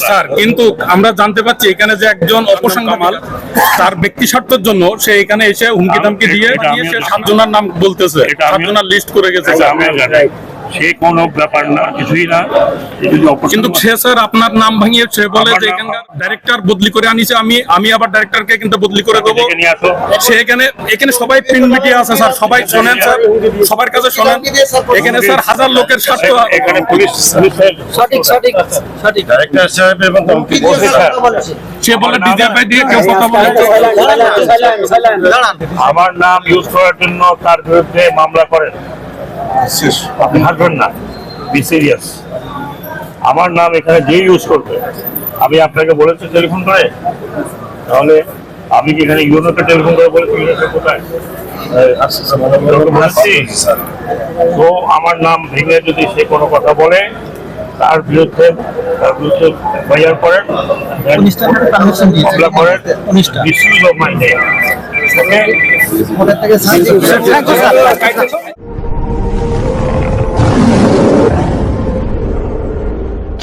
Sir কিন্তু আমরা জানতে পাচ্ছি এখানে যে একজন অপসংখ্যামাল তার ব্যক্তি স্বার্থের জন্য সে এখানে এসে হুমকি ধামকি দিয়ে সাতজনের নাম বলতেছে। সাতজনের লিস্ট করে গেছে স্যার। সে কোনো ব্যাপার না কিছুই না। কিন্তু সে স্যার আপনার নাম ভাঙিয়ে সে বলে আমার যে এখানকার ডাইরেক্টর বদলি করে আনিছে আমি আমি আবার ডাইরেক্টরকে কিন্তু বদলি করে দেবো। সে এখানে এখানে সবাই প্রিন্ট মিডিয়া আছে স্যার সবাই শোনেন স্যার সবার কাছে শোনেন। এখানে স্যার হাজার লোকের স্বার্থ এখানে পুলিশ সঠিক সঠিক সঠিক। ডাইরেক্টর সাহেব এবং সে বলে দিয়ে কেউ কথা বলে আমার নাম ইউজ করার জন্য তার বিরুদ্ধে মামলা করেন। আপনি হাসবেন না। বি সিরিয়াস আমার নাম এখানে যে ইউজ করবে আমি আপনাকে বলেছি টেলিফোন করে। তাহলে আমি কি এখানে ইউনোকে টেলিফোন করে বলেছি কোথায়? তো আমার নাম ভেঙে যদি সে কোনো কথা বলে তার বিরুদ্ধে তার বিরুদ্ধে এফআইআর করেন মামলা করেন। Of my name okay